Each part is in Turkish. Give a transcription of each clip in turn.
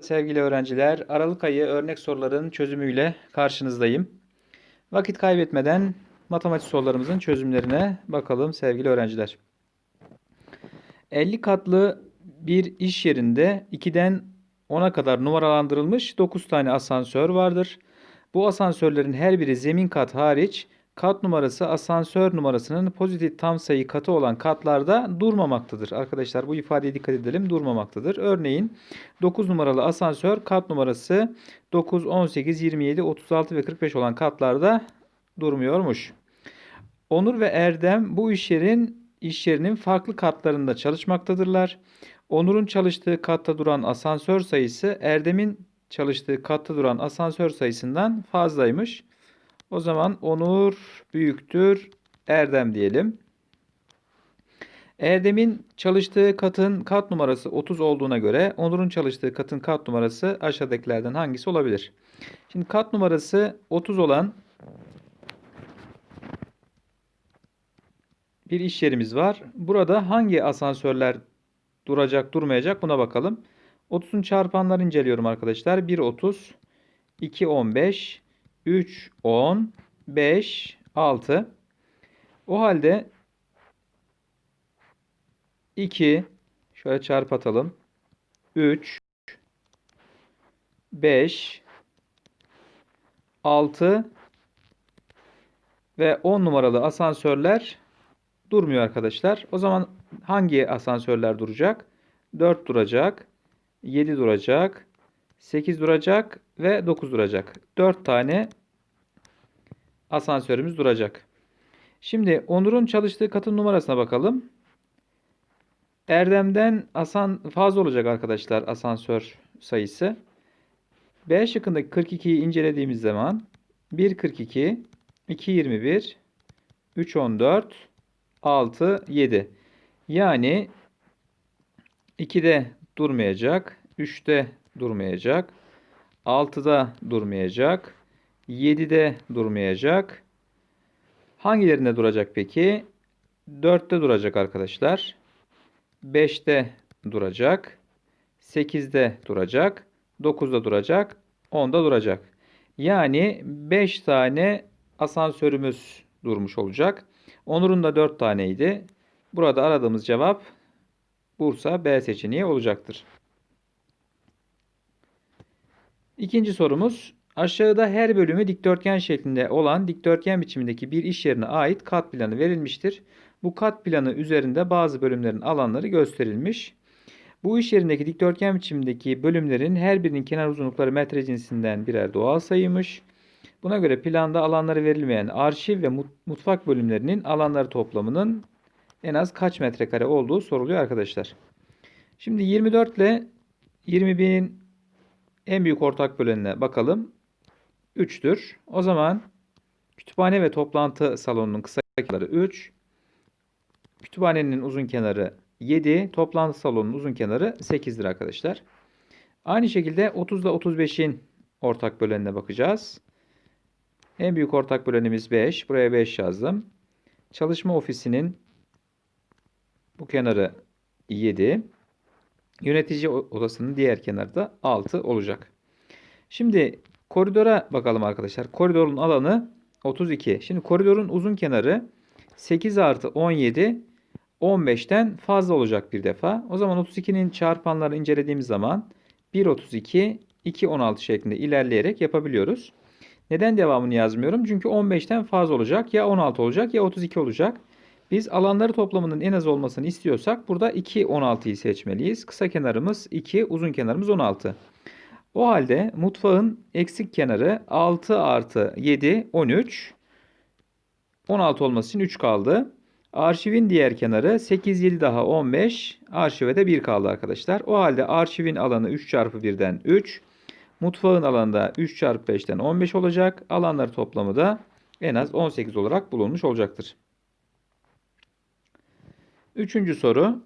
Sevgili öğrenciler, Aralık ayı örnek soruların çözümüyle karşınızdayım. Vakit kaybetmeden matematik sorularımızın çözümlerine bakalım sevgili öğrenciler. 50 katlı bir iş yerinde 2'den 10'a kadar numaralandırılmış 9 tane asansör vardır. Bu asansörlerin her biri zemin kat hariç kat numarası asansör numarasının pozitif tam sayı katı olan katlarda durmamaktadır. Arkadaşlar bu ifadeye dikkat edelim durmamaktadır. Örneğin 9 numaralı asansör kat numarası 9, 18, 27, 36 ve 45 olan katlarda durmuyormuş. Onur ve Erdem bu iş yerin iş yerinin farklı katlarında çalışmaktadırlar. Onur'un çalıştığı katta duran asansör sayısı Erdem'in çalıştığı katta duran asansör sayısından fazlaymış. O zaman Onur büyüktür Erdem diyelim. Erdem'in çalıştığı katın kat numarası 30 olduğuna göre Onur'un çalıştığı katın kat numarası aşağıdakilerden hangisi olabilir? Şimdi kat numarası 30 olan bir iş yerimiz var. Burada hangi asansörler duracak durmayacak buna bakalım. 30'un çarpanlarını inceliyorum arkadaşlar. 1 30, 2 15, 3 10, 5 6. O halde 2 şöyle çarp atalım. 3 5 6 ve 10 numaralı asansörler durmuyor arkadaşlar. O zaman hangi asansörler duracak? 4 duracak, 7 duracak, 8 duracak ve 9 duracak. 4 tane asansörümüz duracak. Şimdi Onur'un çalıştığı katın numarasına bakalım. Erdem'den asan fazla olacak arkadaşlar asansör sayısı. B şıkkındaki 42'yi incelediğimiz zaman 1 42, 2 21, 3 14, 6 7. Yani 2'de durmayacak, 3'te durmayacak, 6'da durmayacak, 7'de durmayacak. Hangilerinde duracak peki? 4'te duracak arkadaşlar. 5'te duracak. 8'de duracak. 9'da duracak. 10'da duracak. Yani 5 tane asansörümüz durmuş olacak. Onur'un da 4 taneydi. Burada aradığımız cevap Bursa B seçeneği olacaktır. İkinci sorumuz. Aşağıda her bölümü dikdörtgen şeklinde olan dikdörtgen biçimindeki bir iş yerine ait kat planı verilmiştir. Bu kat planı üzerinde bazı bölümlerin alanları gösterilmiş. Bu iş yerindeki dikdörtgen biçimindeki bölümlerin her birinin kenar uzunlukları metre cinsinden birer doğal sayıymış. Buna göre planda alanları verilmeyen arşiv ve mutfak bölümlerinin alanları toplamının en az kaç metrekare olduğu soruluyor arkadaşlar. Şimdi 24 ile 21'in en büyük ortak bölenine bakalım. 3'tür. O zaman kütüphane ve toplantı salonunun kısa kenarı 3. Kütüphanenin uzun kenarı 7. Toplantı salonunun uzun kenarı 8'dir arkadaşlar. Aynı şekilde 30 ile 35'in ortak bölenine bakacağız. En büyük ortak bölenimiz 5. Buraya 5 yazdım. Çalışma ofisinin bu kenarı 7. Yönetici odasının diğer kenarı da 6 olacak. Şimdi koridora bakalım arkadaşlar. Koridorun alanı 32. Şimdi koridorun uzun kenarı 8 artı 17 15'ten fazla olacak bir defa. O zaman 32'nin çarpanlarını incelediğimiz zaman 1 32 2 16 şeklinde ilerleyerek yapabiliyoruz. Neden devamını yazmıyorum? Çünkü 15'ten fazla olacak. Ya 16 olacak ya 32 olacak. Biz alanları toplamının en az olmasını istiyorsak burada 2 16'yı seçmeliyiz. Kısa kenarımız 2, uzun kenarımız 16. O halde mutfağın eksik kenarı 6 artı 7 13. 16 olması için 3 kaldı. Arşivin diğer kenarı 8 7 daha 15. Arşive de 1 kaldı arkadaşlar. O halde arşivin alanı 3 çarpı 1'den 3. Mutfağın alanı 3 çarpı 5'ten 15 olacak. Alanları toplamı da en az 18 olarak bulunmuş olacaktır. Üçüncü soru.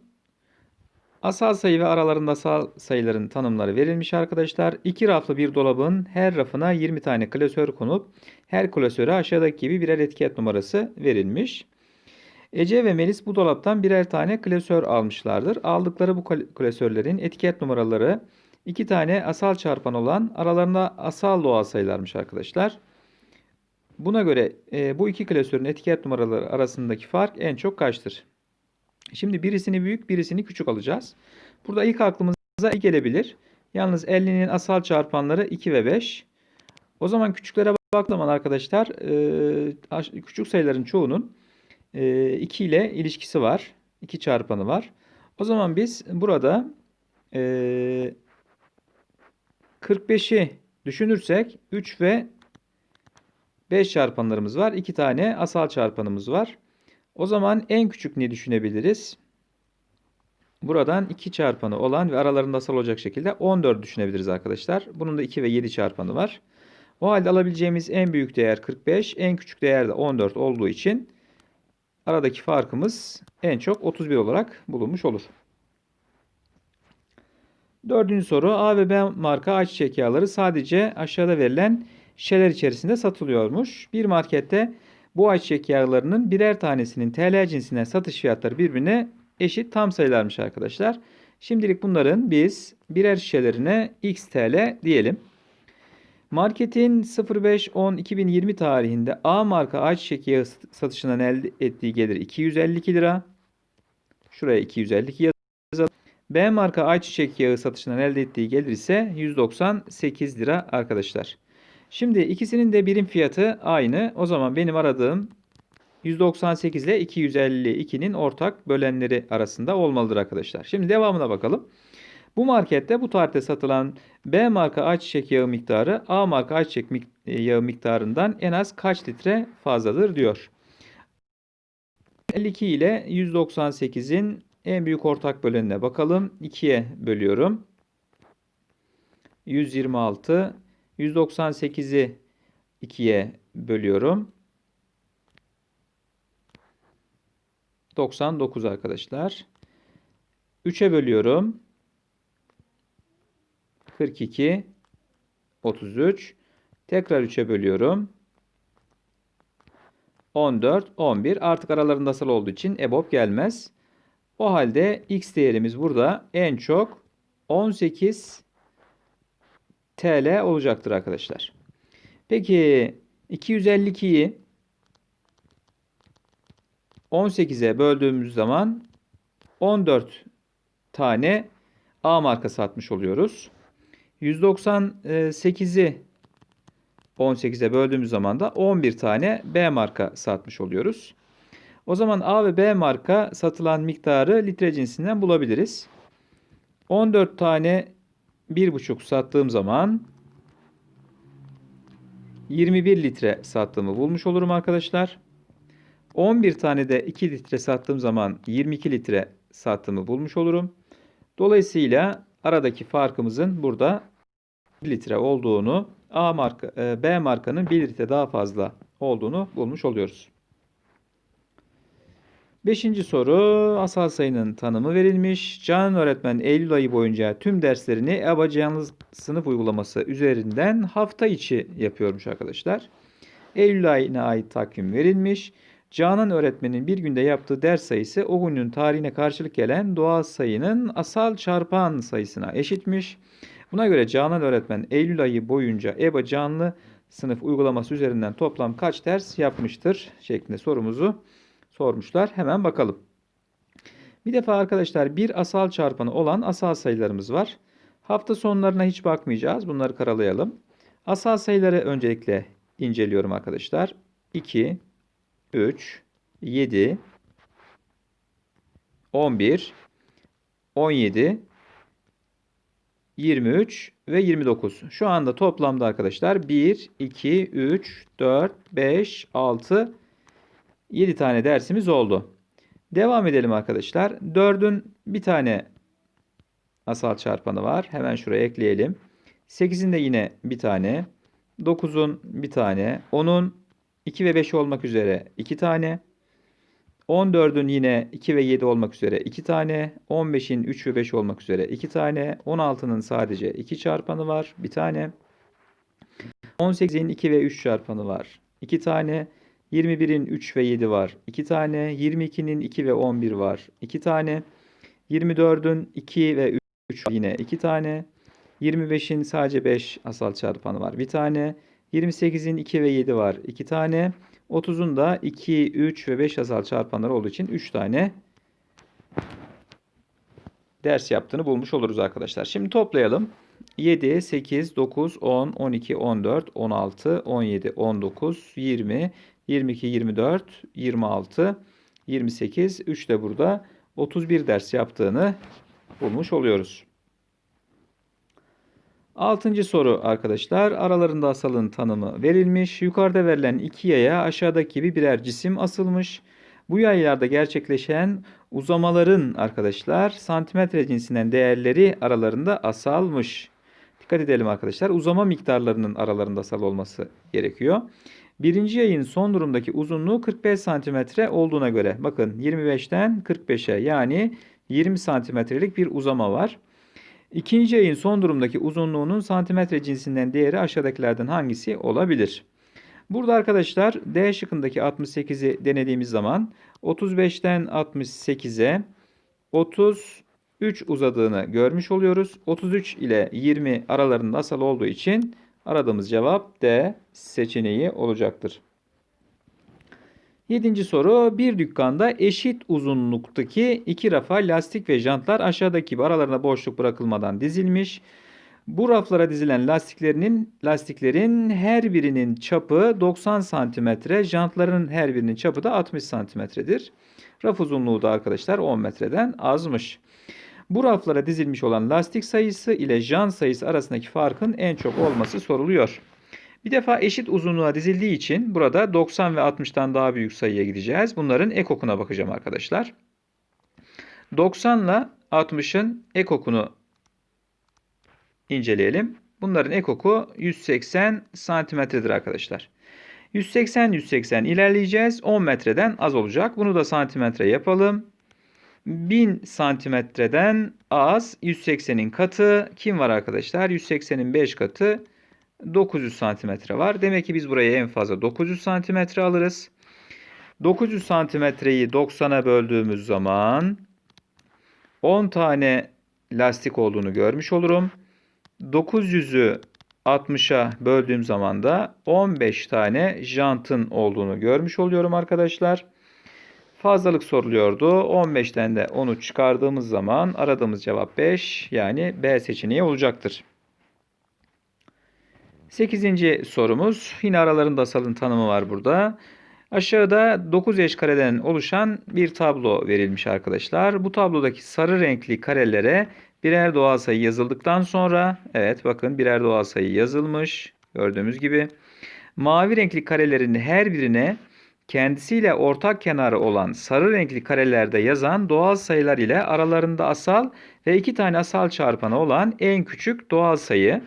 Asal sayı ve aralarında asal sayıların tanımları verilmiş arkadaşlar. İki raflı bir dolabın her rafına 20 tane klasör konup her klasöre aşağıdaki gibi birer etiket numarası verilmiş. Ece ve Melis bu dolaptan birer tane klasör almışlardır. Aldıkları bu klasörlerin etiket numaraları İki tane asal çarpan olan aralarında asal doğal sayılarmış arkadaşlar. Buna göre e, bu iki klasörün etiket numaraları arasındaki fark en çok kaçtır? Şimdi birisini büyük birisini küçük alacağız. Burada ilk aklımıza ilk gelebilir. Yalnız 50'nin asal çarpanları 2 ve 5. O zaman küçüklere baktığım zaman arkadaşlar e, küçük sayıların çoğunun e, 2 ile ilişkisi var. 2 çarpanı var. O zaman biz burada e, 45'i düşünürsek 3 ve 5 çarpanlarımız var. 2 tane asal çarpanımız var. O zaman en küçük ne düşünebiliriz? Buradan 2 çarpanı olan ve aralarında asal olacak şekilde 14 düşünebiliriz arkadaşlar. Bunun da 2 ve 7 çarpanı var. O halde alabileceğimiz en büyük değer 45, en küçük değer de 14 olduğu için aradaki farkımız en çok 31 olarak bulunmuş olur. Dördüncü soru A ve B marka ayçiçek yağları sadece aşağıda verilen şişeler içerisinde satılıyormuş. Bir markette bu ayçiçek yağlarının birer tanesinin TL cinsinden satış fiyatları birbirine eşit tam sayılarmış arkadaşlar. Şimdilik bunların biz birer şişelerine X TL diyelim. Marketin 05.10.2020 tarihinde A marka ayçiçek yağı satışından elde ettiği gelir 252 lira. Şuraya 252 yazalım. B marka ayçiçek yağı satışından elde ettiği gelir ise 198 lira arkadaşlar. Şimdi ikisinin de birim fiyatı aynı. O zaman benim aradığım 198 ile 252'nin ortak bölenleri arasında olmalıdır arkadaşlar. Şimdi devamına bakalım. Bu markette bu tarihte satılan B marka ayçiçek yağı miktarı A marka ayçiçek yağı miktarından en az kaç litre fazladır diyor. 52 ile 198'in en büyük ortak bölenine bakalım. 2'ye bölüyorum. 126 198'i 2'ye bölüyorum. 99 arkadaşlar. 3'e bölüyorum. 42 33 tekrar 3'e bölüyorum. 14 11 artık aralarında asal olduğu için EBOB gelmez. O halde x değerimiz burada en çok 18 TL olacaktır arkadaşlar. Peki 252'yi 18'e böldüğümüz zaman 14 tane A marka satmış oluyoruz. 198'i 18'e böldüğümüz zaman da 11 tane B marka satmış oluyoruz. O zaman A ve B marka satılan miktarı litre cinsinden bulabiliriz. 14 tane 1,5 sattığım zaman 21 litre sattığımı bulmuş olurum arkadaşlar. 11 tane de 2 litre sattığım zaman 22 litre sattığımı bulmuş olurum. Dolayısıyla aradaki farkımızın burada 1 litre olduğunu, A marka, e, B markanın 1 litre daha fazla olduğunu bulmuş oluyoruz. Beşinci soru asal sayının tanımı verilmiş. Canan öğretmen Eylül ayı boyunca tüm derslerini EBA canlı sınıf uygulaması üzerinden hafta içi yapıyormuş arkadaşlar. Eylül ayına ait takvim verilmiş. Canan öğretmenin bir günde yaptığı ders sayısı o günün tarihine karşılık gelen doğal sayının asal çarpan sayısına eşitmiş. Buna göre Canan öğretmen Eylül ayı boyunca EBA canlı sınıf uygulaması üzerinden toplam kaç ders yapmıştır şeklinde sorumuzu sormuşlar. Hemen bakalım. Bir defa arkadaşlar bir asal çarpanı olan asal sayılarımız var. Hafta sonlarına hiç bakmayacağız. Bunları karalayalım. Asal sayıları öncelikle inceliyorum arkadaşlar. 2, 3, 7, 11, 17, 23 ve 29. Şu anda toplamda arkadaşlar 1, 2, 3, 4, 5, 6, 7 tane dersimiz oldu. Devam edelim arkadaşlar. 4'ün bir tane asal çarpanı var. Hemen şuraya ekleyelim. 8'in de yine bir tane. 9'un bir tane. 10'un 2 ve 5 olmak üzere 2 tane. 14'ün yine 2 ve 7 olmak üzere 2 tane. 15'in 3 ve 5 olmak üzere 2 tane. 16'nın sadece 2 çarpanı var. Bir tane. 18'in 2 ve 3 çarpanı var. 2 tane. 21'in 3 ve 7 var. 2 tane. 22'nin 2 ve 11 var. 2 tane. 24'ün 2 ve 3 yine 2 tane. 25'in sadece 5 asal çarpanı var. Bir tane. 28'in 2 ve 7 var. 2 tane. 30'un da 2, 3 ve 5 asal çarpanları olduğu için 3 tane ders yaptığını bulmuş oluruz arkadaşlar. Şimdi toplayalım. 7, 8, 9, 10, 12, 14, 16, 17, 19, 20, 22, 24, 26, 28, 3 de burada 31 ders yaptığını bulmuş oluyoruz. Altıncı soru arkadaşlar. Aralarında asalın tanımı verilmiş. Yukarıda verilen iki yaya aşağıdaki gibi birer cisim asılmış. Bu yaylarda gerçekleşen uzamaların arkadaşlar santimetre cinsinden değerleri aralarında asalmış. Dikkat edelim arkadaşlar. Uzama miktarlarının aralarında asal olması gerekiyor. Birinci yayın son durumdaki uzunluğu 45 santimetre olduğuna göre bakın 25'ten 45'e yani 20 santimetrelik bir uzama var. İkinci yayın son durumdaki uzunluğunun santimetre cinsinden değeri aşağıdakilerden hangisi olabilir? Burada arkadaşlar D şıkkındaki 68'i denediğimiz zaman 35'ten 68'e 33 uzadığını görmüş oluyoruz. 33 ile 20 aralarında asal olduğu için aradığımız cevap D seçeneği olacaktır. Yedinci soru. Bir dükkanda eşit uzunluktaki iki rafa lastik ve jantlar aşağıdaki gibi aralarına boşluk bırakılmadan dizilmiş. Bu raflara dizilen lastiklerinin lastiklerin her birinin çapı 90 santimetre, jantların her birinin çapı da 60 santimetredir. Raf uzunluğu da arkadaşlar 10 metreden azmış. Bu raflara dizilmiş olan lastik sayısı ile jant sayısı arasındaki farkın en çok olması soruluyor. Bir defa eşit uzunluğa dizildiği için burada 90 ve 60'tan daha büyük sayıya gideceğiz. Bunların ekokuna bakacağım arkadaşlar. 90 ile 60'ın ekokunu inceleyelim. Bunların ekoku 180 santimetredir arkadaşlar. 180 180 ilerleyeceğiz. 10 metreden az olacak. Bunu da santimetre yapalım. 1000 santimetreden az 180'in katı kim var arkadaşlar? 180'in 5 katı 900 santimetre var. Demek ki biz buraya en fazla 900 santimetre alırız. 900 santimetreyi 90'a böldüğümüz zaman 10 tane lastik olduğunu görmüş olurum. 900'ü 60'a böldüğüm zaman da 15 tane jantın olduğunu görmüş oluyorum arkadaşlar. Fazlalık soruluyordu. 15'ten de 10'u çıkardığımız zaman aradığımız cevap 5 yani B seçeneği olacaktır. 8. sorumuz. Yine aralarında asalın tanımı var burada. Aşağıda 9 eş kareden oluşan bir tablo verilmiş arkadaşlar. Bu tablodaki sarı renkli karelere birer doğal sayı yazıldıktan sonra evet bakın birer doğal sayı yazılmış. Gördüğümüz gibi. Mavi renkli karelerin her birine kendisiyle ortak kenarı olan sarı renkli karelerde yazan doğal sayılar ile aralarında asal ve iki tane asal çarpanı olan en küçük doğal sayı.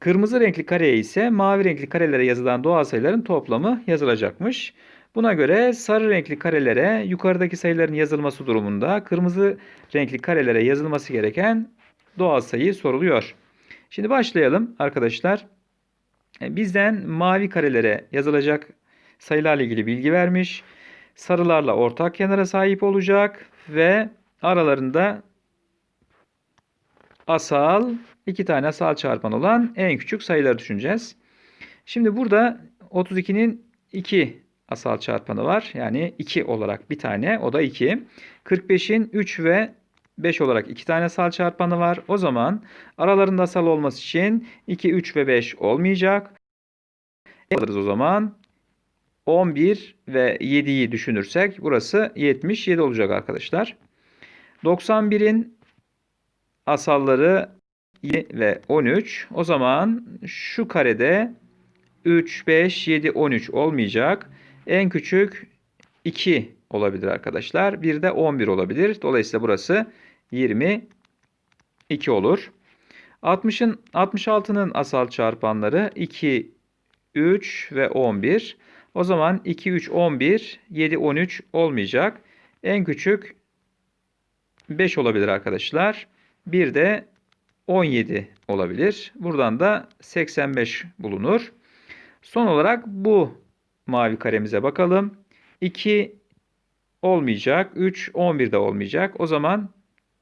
Kırmızı renkli kareye ise mavi renkli karelere yazılan doğal sayıların toplamı yazılacakmış. Buna göre sarı renkli karelere yukarıdaki sayıların yazılması durumunda kırmızı renkli karelere yazılması gereken doğal sayı soruluyor. Şimdi başlayalım arkadaşlar. E, bizden mavi karelere yazılacak sayılarla ilgili bilgi vermiş. Sarılarla ortak kenara sahip olacak ve aralarında asal iki tane asal çarpan olan en küçük sayıları düşüneceğiz. Şimdi burada 32'nin 2 asal çarpanı var. Yani 2 olarak bir tane o da 2. 45'in 3 ve 5 olarak 2 tane asal çarpanı var. O zaman aralarında asal olması için 2, 3 ve 5 olmayacak. Alırız o zaman 11 ve 7'yi düşünürsek burası 77 olacak arkadaşlar. 91'in asalları 7 ve 13. O zaman şu karede 3, 5, 7, 13 olmayacak. En küçük 2 olabilir arkadaşlar. Bir de 11 olabilir. Dolayısıyla burası 22 olur. 60'ın 66'nın asal çarpanları 2, 3 ve 11. O zaman 2, 3, 11, 7, 13 olmayacak. En küçük 5 olabilir arkadaşlar. Bir de 17 olabilir. Buradan da 85 bulunur. Son olarak bu mavi karemize bakalım. 2 olmayacak. 3, 11 de olmayacak. O zaman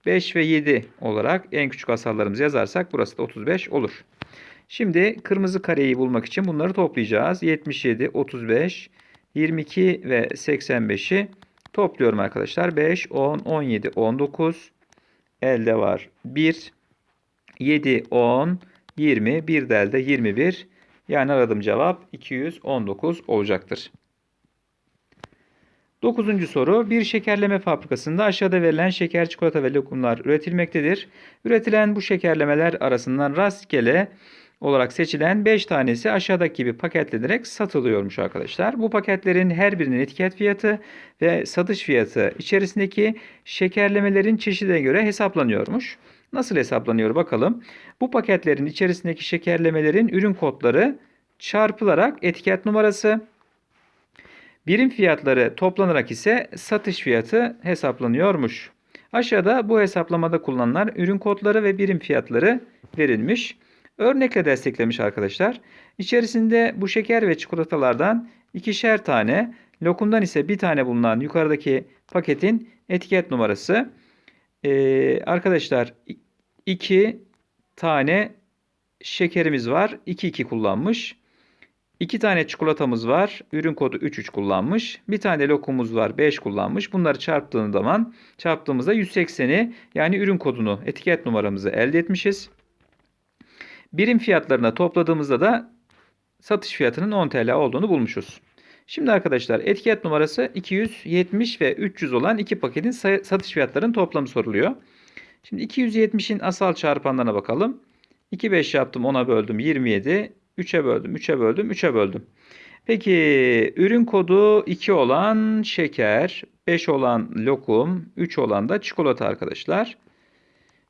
5 ve 7 olarak en küçük asallarımızı yazarsak burası da 35 olur. Şimdi kırmızı kareyi bulmak için bunları toplayacağız. 77, 35, 22 ve 85'i topluyorum arkadaşlar. 5, 10, 17, 19. Elde var 1, 7, 10, 20. Bir de elde 21. Yani aradığım cevap 219 olacaktır. Dokuzuncu soru. Bir şekerleme fabrikasında aşağıda verilen şeker, çikolata ve lokumlar üretilmektedir. Üretilen bu şekerlemeler arasından rastgele olarak seçilen 5 tanesi aşağıdaki gibi paketlenerek satılıyormuş arkadaşlar. Bu paketlerin her birinin etiket fiyatı ve satış fiyatı içerisindeki şekerlemelerin çeşidine göre hesaplanıyormuş. Nasıl hesaplanıyor bakalım. Bu paketlerin içerisindeki şekerlemelerin ürün kodları çarpılarak etiket numarası, birim fiyatları toplanarak ise satış fiyatı hesaplanıyormuş. Aşağıda bu hesaplamada kullanılan ürün kodları ve birim fiyatları verilmiş. Örnekle desteklemiş arkadaşlar. İçerisinde bu şeker ve çikolatalardan ikişer tane, lokumdan ise bir tane bulunan yukarıdaki paketin etiket numarası. Ee, arkadaşlar iki tane şekerimiz var. 2-2 kullanmış. 2 tane çikolatamız var. Ürün kodu 33 kullanmış. Bir tane lokumumuz var. 5 kullanmış. Bunları çarptığımız zaman çarptığımızda 180'i yani ürün kodunu, etiket numaramızı elde etmişiz. Birim fiyatlarına topladığımızda da satış fiyatının 10 TL olduğunu bulmuşuz. Şimdi arkadaşlar etiket numarası 270 ve 300 olan iki paketin satış fiyatlarının toplamı soruluyor. Şimdi 270'in asal çarpanlarına bakalım. 2 5 yaptım 10'a böldüm 27. 3'e böldüm 3'e böldüm 3'e böldüm. Peki ürün kodu 2 olan şeker, 5 olan lokum, 3 olan da çikolata arkadaşlar.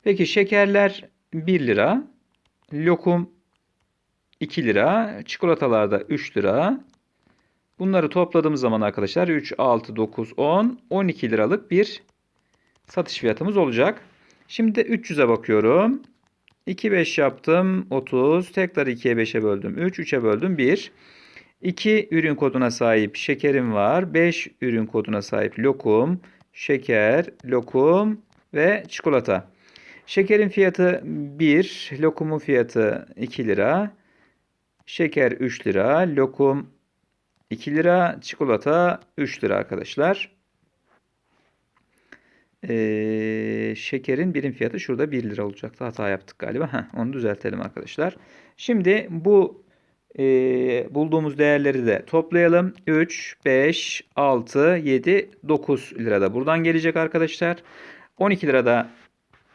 Peki şekerler 1 lira, lokum 2 lira, çikolatalar da 3 lira. Bunları topladığımız zaman arkadaşlar 3, 6, 9, 10, 12 liralık bir satış fiyatımız olacak. Şimdi de 300'e bakıyorum. 2, 5 yaptım. 30. Tekrar 2'ye 5'e böldüm. 3, 3'e böldüm. 1. 2 ürün koduna sahip şekerim var. 5 ürün koduna sahip lokum, şeker, lokum ve çikolata. Şekerin fiyatı 1, lokumun fiyatı 2 lira. Şeker 3 lira, lokum 2 lira, çikolata 3 lira arkadaşlar. Ee, şekerin birim fiyatı şurada 1 lira olacaktı. Hata yaptık galiba. Heh, onu düzeltelim arkadaşlar. Şimdi bu e, bulduğumuz değerleri de toplayalım. 3, 5, 6, 7, 9 lira da buradan gelecek arkadaşlar. 12 lira da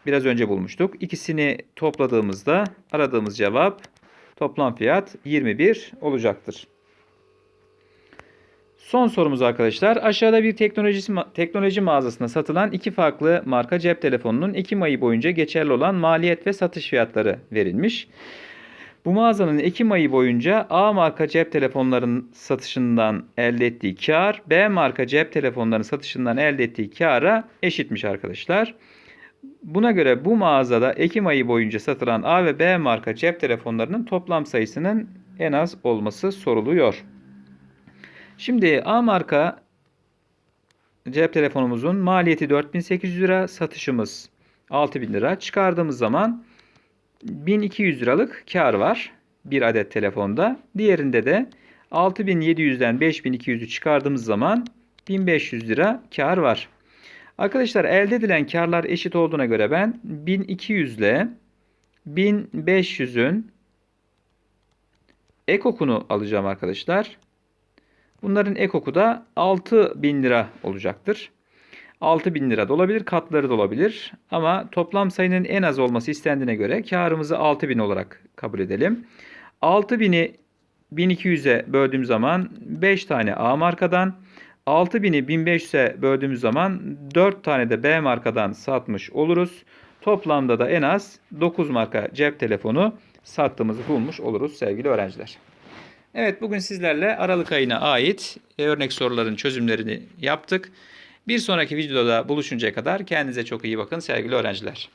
biraz önce bulmuştuk. İkisini topladığımızda aradığımız cevap toplam fiyat 21 olacaktır. Son sorumuz arkadaşlar. Aşağıda bir teknoloji, teknoloji mağazasında satılan iki farklı marka cep telefonunun Ekim ayı boyunca geçerli olan maliyet ve satış fiyatları verilmiş. Bu mağazanın Ekim ayı boyunca A marka cep telefonlarının satışından elde ettiği kar B marka cep telefonlarının satışından elde ettiği kara eşitmiş arkadaşlar. Buna göre bu mağazada Ekim ayı boyunca satılan A ve B marka cep telefonlarının toplam sayısının en az olması soruluyor. Şimdi A marka cep telefonumuzun maliyeti 4800 lira, satışımız 6000 lira. Çıkardığımız zaman 1200 liralık kar var bir adet telefonda. Diğerinde de 6700'den 5200'ü çıkardığımız zaman 1500 lira kar var. Arkadaşlar elde edilen karlar eşit olduğuna göre ben 1200 ile 1500'ün ek okunu alacağım arkadaşlar. Bunların ek oku da 6000 lira olacaktır. 6000 lira da olabilir, katları da olabilir. Ama toplam sayının en az olması istendiğine göre karımızı 6000 olarak kabul edelim. 6000'i 1200'e böldüğüm zaman 5 tane A markadan, 6000'i 1500'e böldüğümüz zaman 4 tane de B markadan satmış oluruz. Toplamda da en az 9 marka cep telefonu sattığımızı bulmuş oluruz sevgili öğrenciler. Evet bugün sizlerle Aralık ayına ait e, örnek soruların çözümlerini yaptık. Bir sonraki videoda buluşuncaya kadar kendinize çok iyi bakın sevgili öğrenciler.